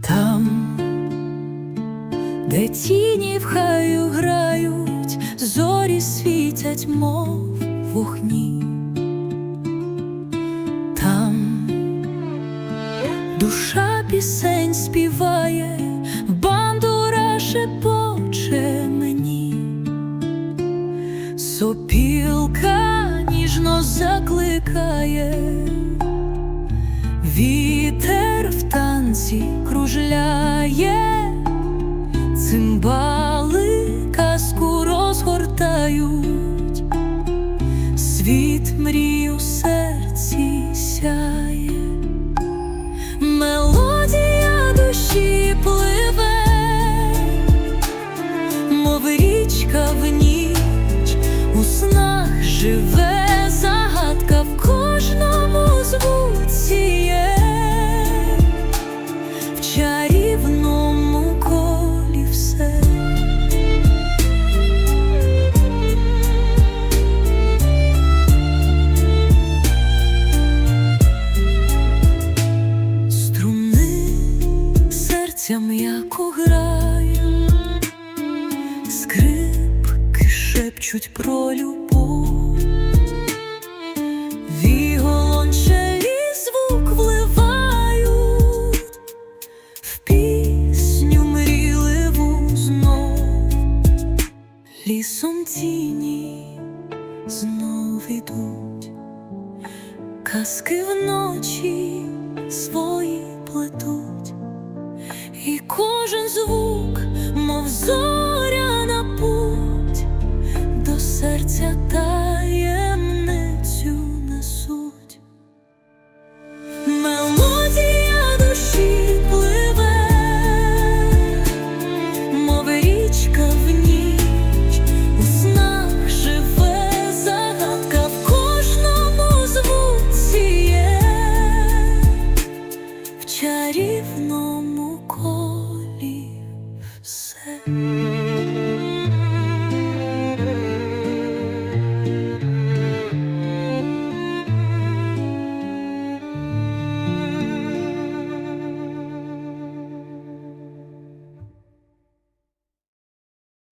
Там, де тіні в хаю грають, зорі світять, мов вогні. Там душа пісень сопілка ніжно закликає. Вітер в танці кружляє, цимбали казку розгортають, світ мрій шепчуть про любов, віолончелі звук вливають. В пісню мрійливу знов, лісом тіні знов ідуть, казки вночі свої плетуть, чарівному колі.